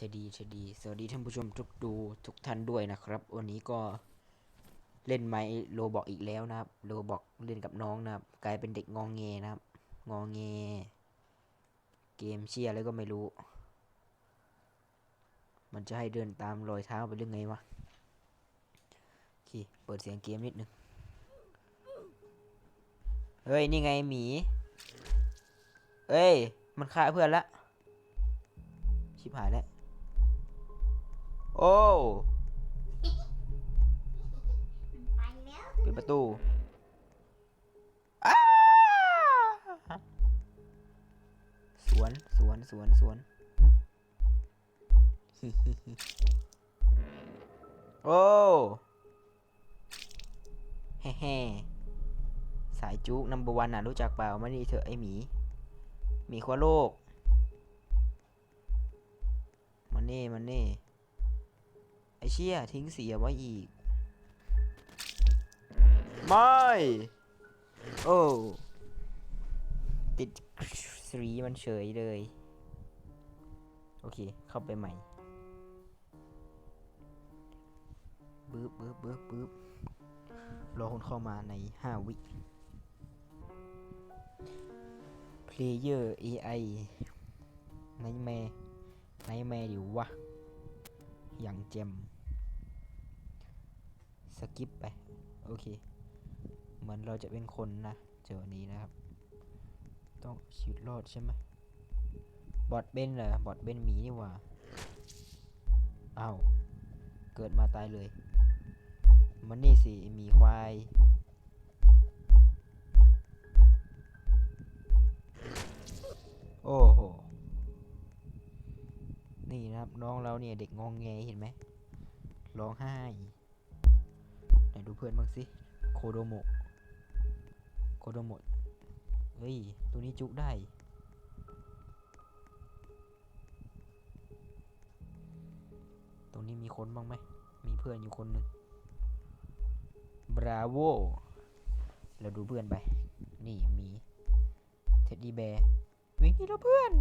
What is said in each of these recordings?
ทดีเทดี สวัสดีท่านผู้ชมทุกดูทุกท่านด้วยนะครับ วันนี้ก็เล่นไมโลบอกอีกแล้วนะครับโลบอกเล่นกับน้องนะครับ กลายเป็นเด็กงองเงนะครับ งองเง เกมเชียอะไรก็ไม่รู้ มันจะให้เดินตามรอยเท้าไปเรื่องไงวะโอเคเปิดเสียงเกมนิดนึง เฮ้ย นี่ไงหมีเอ้ย มันฆ่าเพื่อนละชิบหายแล้ว โอ้ไปแล้วปิดประตูอ้าสวนสวนสวนสวนโอ้แฮ่แฮ่สายจุกนัมเบอร์วันน่ะรู้จักเปล่ามานี่เถอะไอหมีหมีขั้วโลกมันนี่มันนี่ ไอเชี่ยทิ้งเสียไว้อีก ไม่ โอ้ ติดสีมันเฉยเลย โอเค เข้าไปใหม่บึ๊บบึ๊บบึ๊บบึ๊บรอคนเข้ามาใน 5 วิ Player AI ในแม่ในแม่อยู่วะ อย่างเจมสกิปไป โอเค เหมือนเราจะเป็นคนนะ เจอนี้นะครับ ต้องชีวิตรอดใช่ไหมบอดเบนเหรอบอดเบนหมีนี่ว่าอ้าว เกิดมาตายเลย มันนี่สิ มีควาย ร้องเราเนี่ยเด็กงองแงเห็นไหมร้องไห้ไหนดูเพื่อนบ้างสิโคโดโมะโคโดโมะเฮ้ย ตัวนี้จุได้ ตรงนี้มีคนบ้างไหม มีเพื่อนอยู่คนหนึ่งบราโวเราดูเพื่อนไป นี่มีเท็ดดี้แบร์วิ่งนี่แล้วเพื่อน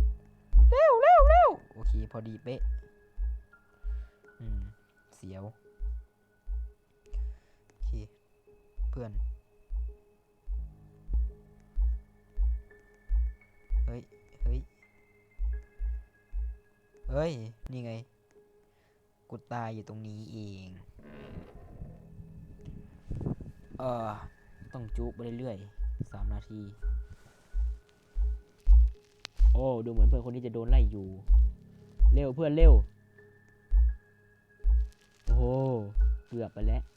เร็วเร็วเร็วโอเค พอดีเป๊ะ อืม เสียว โอเค เพื่อน เฮ้ย เฮ้ย เฮ้ย นี่ไง กูตายอยู่ตรงนี้เอง เออ ต้องจุกไปเรื่อยๆสามนาที โอ้ ดูเหมือนเพื่อนคนนี้จะโดนไล่อยู่ เร็วเพื่อนเร็ว หเกือบไปแล้วอะ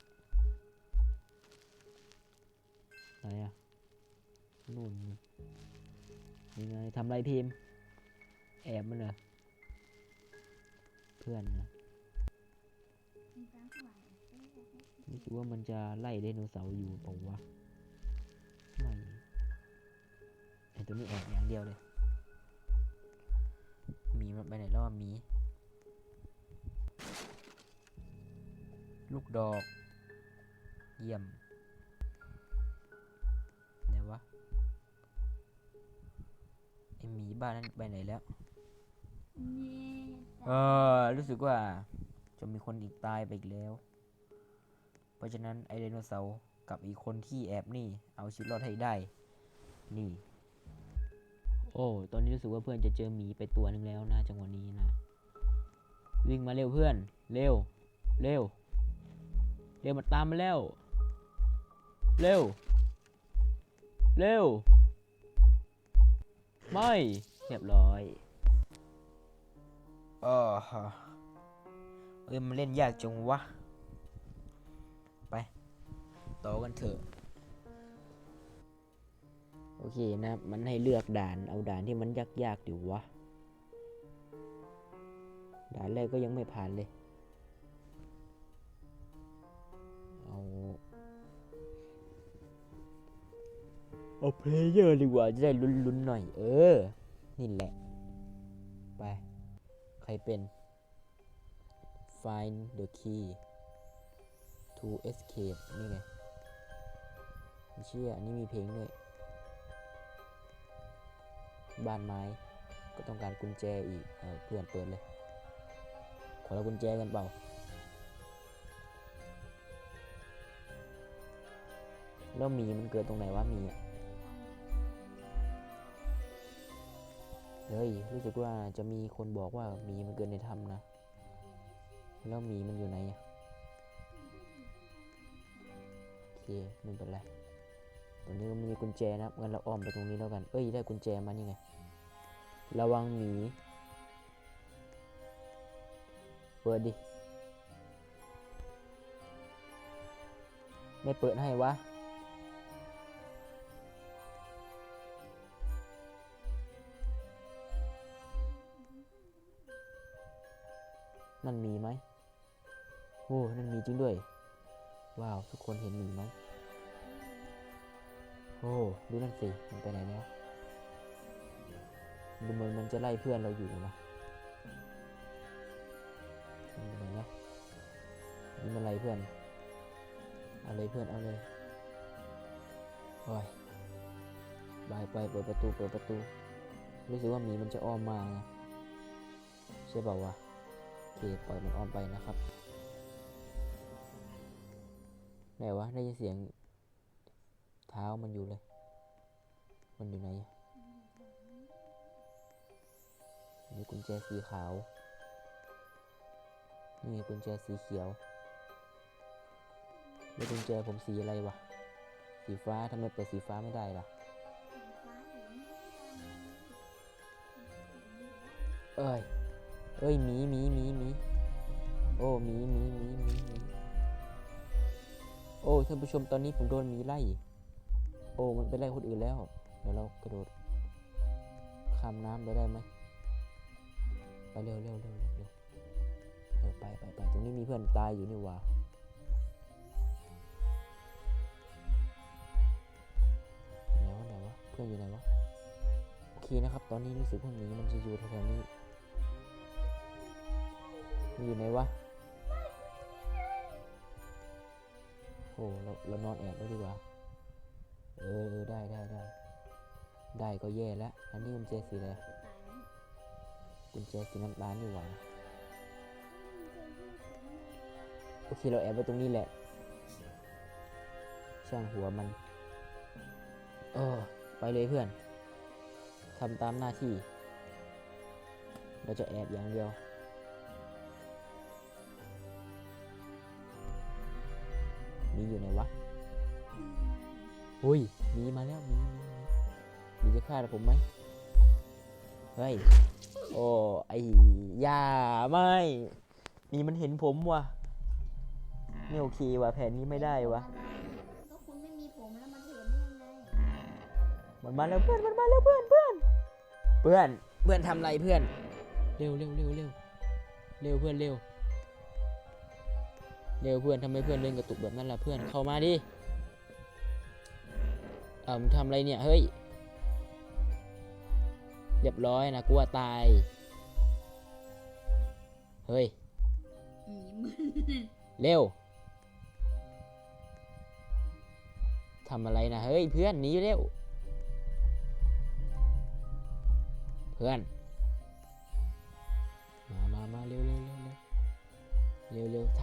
ไหนอะนู่นยังไงทำไรพิมแอบมันเหรอเพื่อนนะรู้สึกว่ามันจะไล่ไดโนเสาร์อยู่เปล่าวะไม่ไอตัวนี้แอบอย่างเดียวเลย มีมันไปไหนแล้วอะหมี ลูกดอก เยี่ยมไหนวะไอหมีบ้านนั้นไปไหนแล้ว เออ รู้สึกว่าจะมีคนอีกตายไปอีกแล้ว เพราะฉะนั้นไอไดโนเสาร์กับอีกคนที่แอบนี่ เอาชีวิตรอดให้ได้ นี่ โอ้ ตอนนี้รู้สึกว่าเพื่อนจะเจอหมีไปตัวหนึ่งแล้วนะจังหวะนี้นะ วิ่งมาเร็วเพื่อน เร็ว เร็ว เร็วมาตามมาแล้ว เร็ว เร็ว ไม่เรียบร้อยเออฮะเอ้ยมันเล่นยากจังวะ ไป ต่อกันเถอะ โอเคนะมันให้เลือกด่าน เอาด่านที่มันยากๆดิวะ ด่านแรกก็ยังไม่ผ่านเลย เอาเพลเยอร์ดีกว่าจะได้ลุ้นๆหน่อย เออ นี่แหละ ไป ใครเป็น find the key to escape นี่ไงไม่เชื่ออันนี้มีเพลงด้วยบ้านไม้ ก็ต้องการกุญแจอีกเออเพื่อนเปิดเลย ขอเรากุญแจกันเปล่าแล้วมีมันเกิดตรงไหนวะมีอะ เฮ้ย รู้สึกว่าจะมีคนบอกว่าหมีมันเกิดในถ้ำนะ แล้วหมีมันอยู่ไหนอะโอเคไม่เป็นไรตรงนี้มันมีกุญแจนะครับงั้นเราอ้อมไปตรงนี้แล้วกัน เอ้ย ได้กุญแจมานี่ไง ระวังหมี เปิดดิ ไม่เปิดให้วะ นั่นมีไหมโอ้นั่นมีจริงด้วย ว้าว ทุกคนเห็นมีไหมโอ้ดูนั่นสิ มันไปไหนแล้วดูเหมือนมันจะไล่เพื่อนเราอยู่นะมันไปไหนแล้วนี่มันไล่เพื่อนเอาเลยเพื่อนเอาเลยโอ้ยบายไปเปิดประตูเปิดประตู รู้สึกว่าหมีมันจะอ้อมมาไงใช่เปล่าวะ ปล่อยมันอ้อมไปนะครับไหนวะได้ยินเสียง เท้ามันอยู่เลย มันอยู่ไหนอะมีกุญแจสีขาว นี่กุญแจสีเขียว แล้วกุญแจผมสีอะไรวะ สีฟ้าทำไมเปิดสีฟ้าไม่ได้ล่ะ เอ้ย เอ้ยหมีหมีหมีหมีโอ้หมีหมีหมีหมีหมีโอ้ท่านผู้ชมตอนนี้ผมโดนหมีไล่ โอ้มันไปไล่คนอื่นแล้ว เดี๋ยวเรากระโดดข้ามน้ำไปได้ไหมไปเร็วเร็วเร็วเร็วเออไปไปไปตรงนี้มีเพื่อนตายอยู่นี่ว่าไหนวะไหนวะเพื่อนอยู่ไหนวะโอเคนะครับ ตอนนี้รู้สึกว่าหมีมันจะอยู่แถวๆนี้ อยู่ไหนวะโอ้เราเรานอนแอบไว้ดีกว่า เออเออได้ได้ได้ ได้ก็แย่แล้ว อันนี้กุญแจสีอะไรกุญแจสีน้ำตาลนี่หว่าโอเคเราแอบไว้ตรงนี้แหละ ช่างหัวมัน เออ ไปเลยเพื่อนทำตามหน้าที่ เราจะแอบอย่างเดียว มีอยู่ไหนวะอุ้ย มีมาแล้วมีมี มีจะฆ่าผมไหมเฮ้ย โอ้ ไอ้ยาไม่ มีมันเห็นผมว่ะไม่โอเคว่ะ แผนนี้ไม่ได้วะก็คุณไม่มีผมแล้วมันเห็นได้ยังไงมันมาแล้วเพื่อน มันมาแล้วเพื่อนเพื่อน เพื่อน เพื่อนทำไรเพื่อน เร็วเร็วเร็วเร็วเร็วเพื่อนเร็ว เร็วเพื่อนทำไมเพื่อนเล่นกระตุกแบบนั้นล่ะเพื่อนเข้ามาดิเออมึงทำอะไรเนี่ยเฮ้ยเรียบร้อยนะกูว่าตาย เฮ้ยหนีมึงเร็วทำอะไรนะเฮ้ยเพื่อนหนีเร็วเพื่อน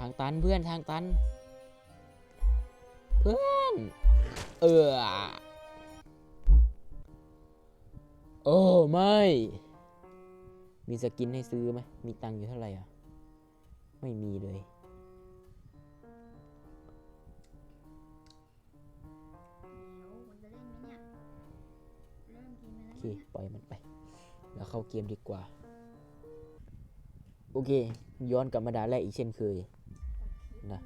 างตันเพื่อนทางตัน เพื่อน เออโอ้ไม่ มีสกินให้ซื้อไหมมีตังค์อยู่เท่าไหร่อะ ไม่มีเลยเดี๋ยวคุณจะเล่นไหมเนี่ยเริ่มกินไปแล้วโอเค ปล่อยมันไป แล้วเข้าเกมดีกว่า โอเค ย้อนกลับมาด่าแรกอีกเช่นเคย นะ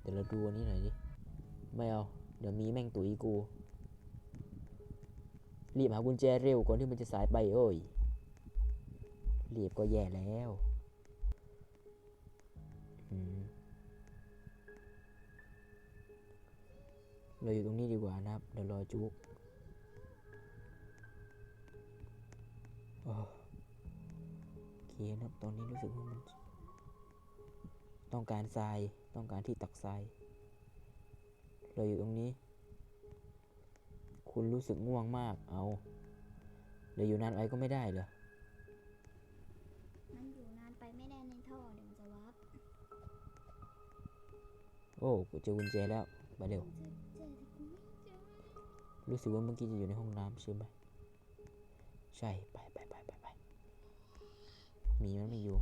เดี๋ยวเราดูอันนี้หน่อยดิไม่เอา เดี๋ยวมีแม่งตุ๋ยกู รีบหากุญแจเร็วก่อนที่มันจะสายไปโอ้ยรีบก็แย่แล้วเราอยู่ตรงนี้ดีกว่านะครับ เดี๋ยวรอจุกโอ้โอเคนะครับตอนนี้รู้สึกว่ามัน ต้องการทราย ต้องการที่ตักทราย เราอยู่ตรงนี้ คุณรู้สึกง่วงมาก เอาเดี๋ยวอยู่นานไปก็ไม่ได้เหรอ มันอยู่นานไปไม่ได้ในท่อเดี๋ยวจะวับโอ้ กูเจอกุญแจแล้วมาเร็ว เจอแรู้สึกว่าเมื่อกี้จะอยู่ในห้องน้ำใช่ไหม ใช่ ไปไปไปไปไปมีมันไม่อยู่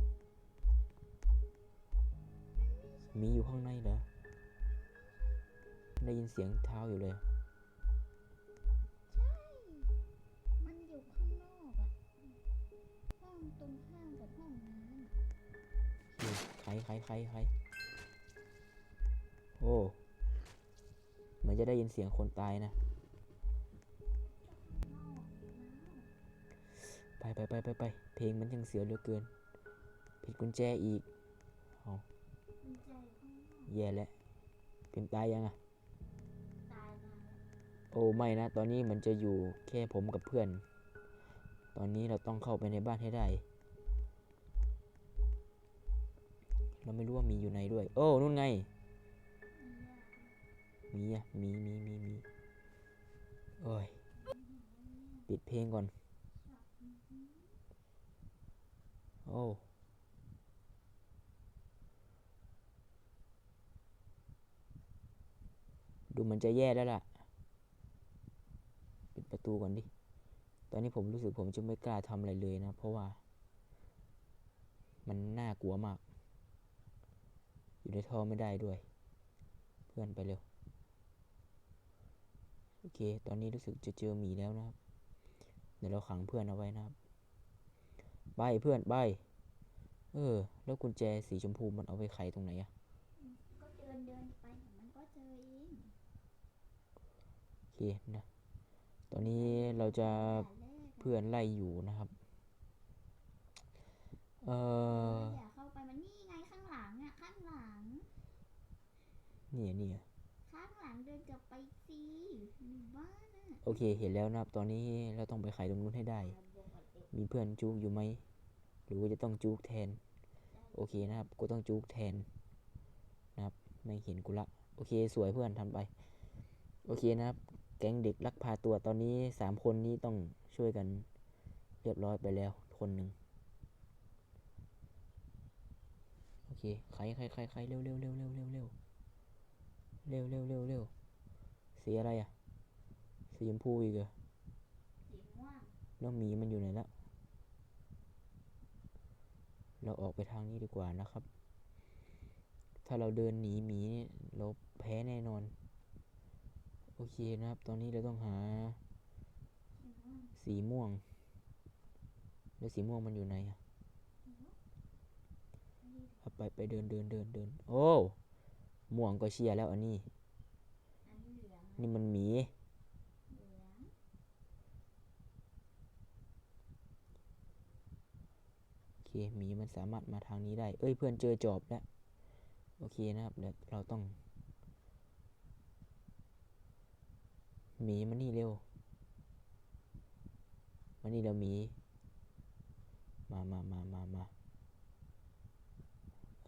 มีอยู่ข้างในเหรอ ได้ยินเสียงเท้าอยู่เลย ใช่ มันอยู่ข้างนอกอะห้องตรงข้ามกับห้องน้ำนี่ใครใครใครใครโอ้เหมือนจะได้ยินเสียงคนตายนะนอกแล้วไปไปไปไปไปเพลงมันยังเสียเหลือเกิน ผิดกุญแจอีกเอากุญ แจอยู่ข้างนอกแย่แล้วเป็นตายยังอะตายมาแล้วโอ้ไม่นะ ตอนนี้มันจะอยู่แค่ผมกับเพื่อน ตอนนี้เราต้องเข้าไปในบ้านให้ได้ เราไม่รู้ว่ามีอยู่ไหนด้วย โอ้ นู่นไงมียากมีอะมีมีมีมีโอ้ย ปิดเพลงก่อน โอ้ ดูมันจะแย่แล้วล่ะ ปิดประตูก่อนดิ ตอนนี้ผมรู้สึกผมจะไม่กล้าทำอะไรเลยนะ เพราะว่า มันน่ากลัวมาก อยู่ในท่อไม่ได้ด้วย เพื่อนไปเร็ว โอเค ตอนนี้รู้สึกจะเจอหมีแล้วนะครับ เดี๋ยวเราขังเพื่อนเอาไว้นะครับไปเพื่อนไปเออ แล้วกุญแจสีชมพูมันเอาไปไขตรงไหนอะ ก็เดินเดินไปเดี๋ยวมันก็เจอเอง โอเค นะ ตอนนี้เราจะแต่แรกอะเพื่อนไล่อยู่นะครับ เอออย่าเข้าไปมันนี่ไงข้างหลังอะข้างหลัง เนี่ยเนี่ยข้างหลังเดินกลับไปสิหมู่บ้านอะโอเคเห็นแล้วนะครับ ตอนนี้เราต้องไปไขตรงนู้นให้ได้ มีเพื่อนจุกอยู่ไหม หรือว่าจะต้องจุกแทน โอเคนะครับ กูต้องจุกแทนนะครับ ไม่เห็นกูละ โอเคสวยเพื่อนทำไป โอเคนะครับ แก๊งเด็กลักพาตัวตอนนี้สามคนนี้ต้องช่วยกันเรียบร้อยไปแล้วคนหนึ่งโอเคใครใครใครใครเร็วเร็วเร็วเร็วเร็วเร็วเร็วเร็วเร็วเร็วสีอะไรอะ สีชมพูอีกเหรอแล้วหมีมันอยู่ไหนละเราออกไปทางนี้ดีกว่านะครับ ถ้าเราเดินหนีหมีนี่เราแพ้แน่นอน อเคนะครับ ตอนนี้เราต้องหา สีม่วงสีม่วงแล้วสีม่วงมันอยู่ไหนอะเอาไปไปเดินเดินเดินเดิน โอ้ม่วงก็เชียร์แล้วอันนี้อันนี้เหลืองนี่มันหมีเหลืองโอเคหมีมันสามารถมาทางนี้ได้ เอ้ยเพื่อนเจอจอบแล้ว โอเคนะครับแล้วเราต้อง หมีมานี่เร็วมานี่เราหมี มามามามามา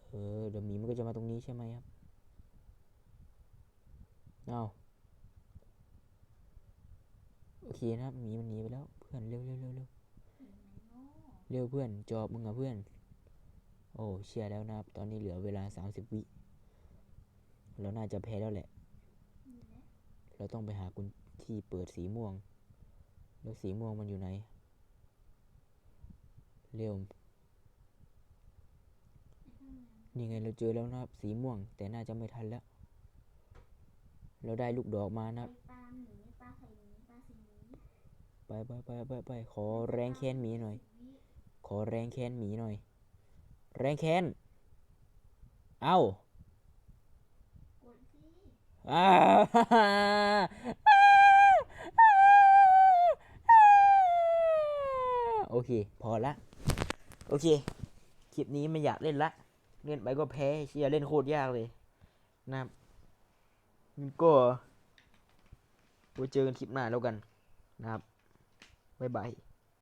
เออเดี๋ยวหมีมันก็จะมาตรงนี้ใช่ไหมครับ เอาโอเคนะครับหมีมันหนีไปแล้ว เพื่อนเร็วเร็วเร็วเร็วสีมันโง่เร็วเพื่อนจอบมึงอะเพื่อน โอ้เชียร์แล้วนะครับ ตอนนี้เหลือเวลา30วิเราน่าจะแพ้แล้วแหละนี่แหละเราต้องไปหากุญ ที่เปิดสีม่วง แล้วสีม่วงมันอยู่ไหน เร็ว นี่ไงเราเจอแล้วนะครับ สีม่วง แต่น่าจะไม่ทันแล้ว เราได้ลูกดอกมานะครับ ไปไปไปไปไปขอแรงแค้นหมีหน่อย ขอแรงแค้นหมีหน่อย แรงแค้น เอ้าอ่า โอเค พอละ โอเค คลิปนี้ไม่อยากเล่นละ เล่นไปก็แพ้เชียเล่นโคตรยากเลย นะครับก็ไว้เจอกันคลิปหน้าแล้วกันนะครับ บ๊ายบาย